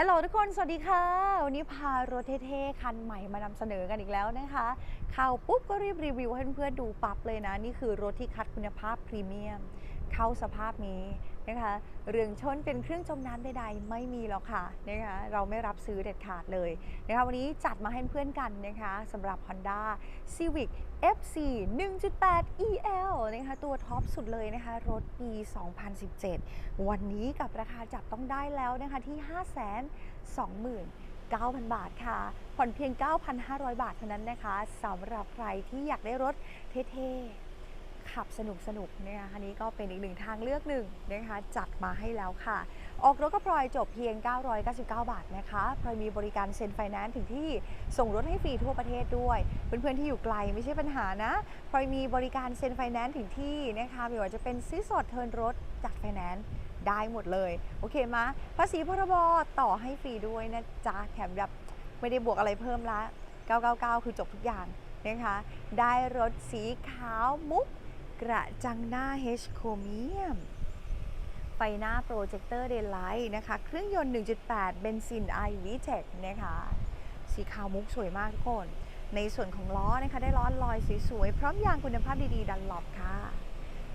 ฮัลโหลทุกคน สวัสดีค่ะ วันนี้พารถเท่ๆคันใหม่มานำเสนอกันอีกแล้วนะคะ เข้าปุ๊บก็รีบรีวิวให้เพื่อนๆดูปั๊บเลยนะ นี่คือรถที่คัดคุณภาพพรีเมียม เข้าสภาพนี้นะคะเรื่องชนเป็นเครื่องจมน้ำใดๆ ไม่มีหรอกค่ะนะคะเราไม่รับซื้อเด็ดขาดเลยนะคะวันนี้จัดมาให้เพื่อนกันนะคะสำหรับ Honda Civic FC 1.8 EL นะคะตัวท็อปสุดเลยนะคะรถปี 2017 วันนี้กับราคาจับต้องได้แล้วนะคะที่ 5 2 9 0 0 0 บาทค่ะ ผ่อนเพียง 9,500 บาทเท่านั้นนะคะสำหรับใครที่อยากได้รถเท่ๆ ขับสนุกสนุกๆนะคะอันนี้ก็เป็นอีกหนึ่งทางเลือกหนึ่งนะคะ จัดมาให้แล้วค่ะ ออกรถก็พลอยจบเพียง 999 บาทนะคะพลอยมีบริการเซ็นไฟแนนซ์ถึงที่ส่งรถให้ฟรีทั่วประเทศด้วย เพื่อนๆที่อยู่ไกลไม่ใช่ปัญหานะพลอยมีบริการเซ็นไฟแนนซ์ถึงที่นะคะไม่ว่าจะเป็นซื้อสดเทินรถจัดไฟแนนซ์ได้หมดเลย โอเคมะภาษีพรบต่อให้ฟรีด้วยนะจ๊ะแถมแบบไม่ได้บวกอะไรเพิ่มละ 999 คือจบทุกอย่างนะคะ ได้รถสีขาวมุก กระจังหน้า H โครเมียม ไฟหน้าโปรเจคเตอร์เดนไลท์นะคะ เครื่องยนต์ 1.8 เบนซิน i v t e c นะคะ สีขาวมุกสวยมากทุกคน ในส่วนของล้อนะคะ ได้ล้อลอยสวยๆ พร้อมยางคุณภาพดีๆ ดันหลบค่ะ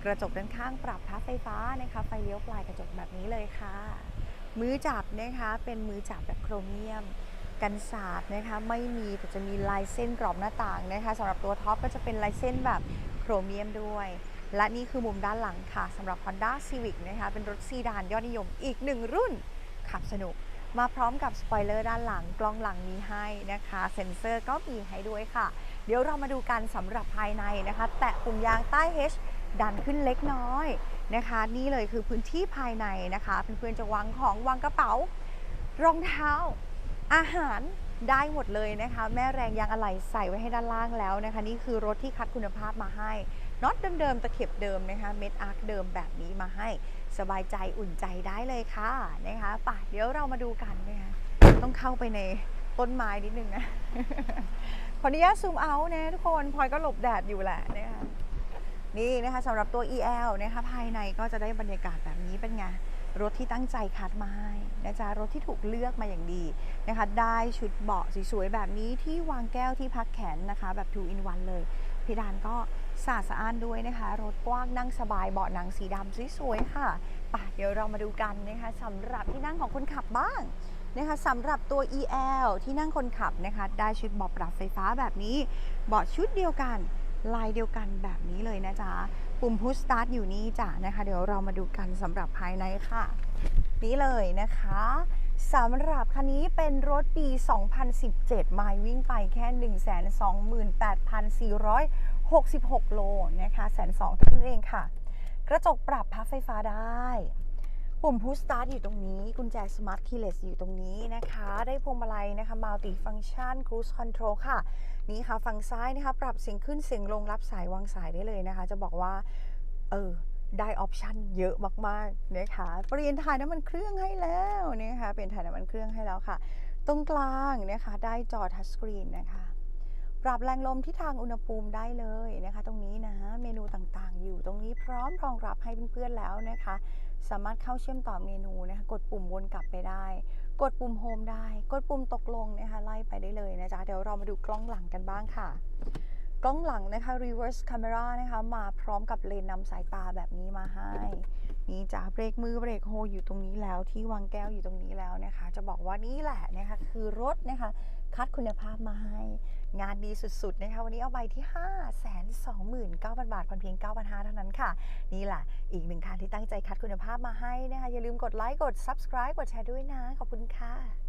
กระจกด้านข้างปรับพับไฟฟ้านะคะ ไฟเลี้ยวปลายกระจกแบบนี้เลยค่ะ มือจับนะคะ เป็นมือจับแบบโครเมียมกันสาดนะคะไม่มีแต่จะมีลายเส้นกรอบหน้าต่างนะคะสำหรับตัวท็อปก็จะเป็นลายเส้นแบบ โครเมียมด้วย และนี่คือมุมด้านหลังค่ะสำหรับ Honda Civic นะคะเป็นรถซีดานยอดนิยมอีกหนึ่งรุ่น ขับสนุก มาพร้อมกับสปอยเลอร์ด้านหลังกล้องหลังมีให้นะคะ เซ็นเซอร์ก็มีให้ด้วยค่ะ เดี๋ยวเรามาดูกันสำหรับภายในนะคะ แตะปุ่มยางใต้ H ดันขึ้นเล็กน้อยนะคะ นี่เลยคือพื้นที่ภายในนะคะเพื่อนๆจะวางของวางกระเป๋ารองเท้า อาหาร ได้หมดเลยนะคะ แม่แรงยางอะไหล่ใส่ไว้ให้ด้านล่างแล้วนะคะ นี่คือรถที่คัดคุณภาพมาให้น็อตเดิมๆตะเข็บเดิมนะคะ เม็ดอาร์คเดิมแบบนี้มาให้สบายใจอุ่นใจได้เลยค่ะนะคะป่ะเดี๋ยวเรามาดูกันนะคะต้องเข้าไปในต้นไม้นิดนึงนะขออนุญาตซูมเอาท์นะทุกคนพลอยก็หลบแดดอยู่แหละนะคะนี่นะคะสำหรับตัว EL นะคะภายในก็จะได้บรรยากาศแบบนี้เป็นไง รถที่ตั้งใจคัดมาให้นะจ๊ะรถที่ถูกเลือกมาอย่างดีนะคะได้ชุดเบาะสวยๆแบบนี้ที่วางแก้วที่พักแขนนะคะ แบบ2 in 1เลยเพดานก็สะอาดสะอ้านด้วยนะคะ รถกว้างนั่งสบายเบาะหนังสีดำสวยๆค่ะป่ะเดี๋ยวเรามาดูกันนะคะสำหรับที่นั่งของคนขับบ้างนะคะสำหรับตัว EL ที่นั่งคนขับนะคะได้ชุดเบาะปรับไฟฟ้าแบบนี้เบาะชุดเดียวกันลายเดียวกันแบบนี้เลยนะจ๊ะปุ่มพุชสตาร์ทอยู่นี่จ้ะนะคะ เดี๋ยวเรามาดูกันสำหรับภายในค่ะ นี่เลยนะคะสำหรับคันนี้เป็นรถปี 2017ไมล์วิ่งไปแค่ 128,466 โลนะคะแสนสองเท่านั้นเองค่ะ กระจกปรับพับไฟฟ้าได้ ปุ่มพุชสตาร์ทอยู่ตรงนี้ กุญแจสมาร์ทคีย์เลสอยู่ตรงนี้นะคะ ได้พวงมาลัยนะคะมัลติฟัง c t ชันครู e คอนโทรลค่ะ นี่ค่ะ ฝั่งซ้ายนะคะ ปรับเสียงขึ้นเสียงลงรับสายวางสายได้เลยนะคะ จะบอกว่า เออ ได้ออปชันเยอะมากๆนะคะ เปลี่ยนถ่ายน้ำมันเครื่องให้แล้วนะคะ เปลี่ยนถ่ายน้ำมันเครื่องให้แล้วค่ะ ตรงกลางนะคะ ได้จอทัชสกรีนนะคะ ปรับแรงลมที่ทางอุณหภูมิได้เลยนะคะ ตรงนี้นะเมนูต่างๆ อยู่ตรงนี้พร้อมรองรับให้เพื่อนๆแล้วนะคะ สามารถเข้าเชื่อมต่อเมนูนะคะกดปุ่มวนกลับไปได้ กดปุ่มโฮมได้ กดปุ่มตกลงนะคะไล่ไปได้เลยนะจ๊ะเดี๋ยวเรามาดูกล้องหลังกันบ้างค่ะกล้องหลังนะคะ reverse camera นะคะ มาพร้อมกับเลนนำสายตาแบบนี้มาให้ นี่จ้ะเบรกมือเบรกโฮอยู่ตรงนี้แล้วที่วางแก้วอยู่ตรงนี้แล้วนะคะ จะบอกว่านี่แหละนะคะ คือรถนะคะ คัดคุณภาพมาให้ งานดีสุด ๆ นะคะ วันนี้เอาใบที่ 5 2 9 0 0 0 บาทผ่อนเพียง 9,500เท่านั้นค่ะ นี่แหละ อีกหนึ่งคันที่ตั้งใจคัดคุณภาพมาให้นะคะ อย่าลืมกดไลค์ กด subscribe กดแชร์ด้วยนะ ขอบคุณค่ะ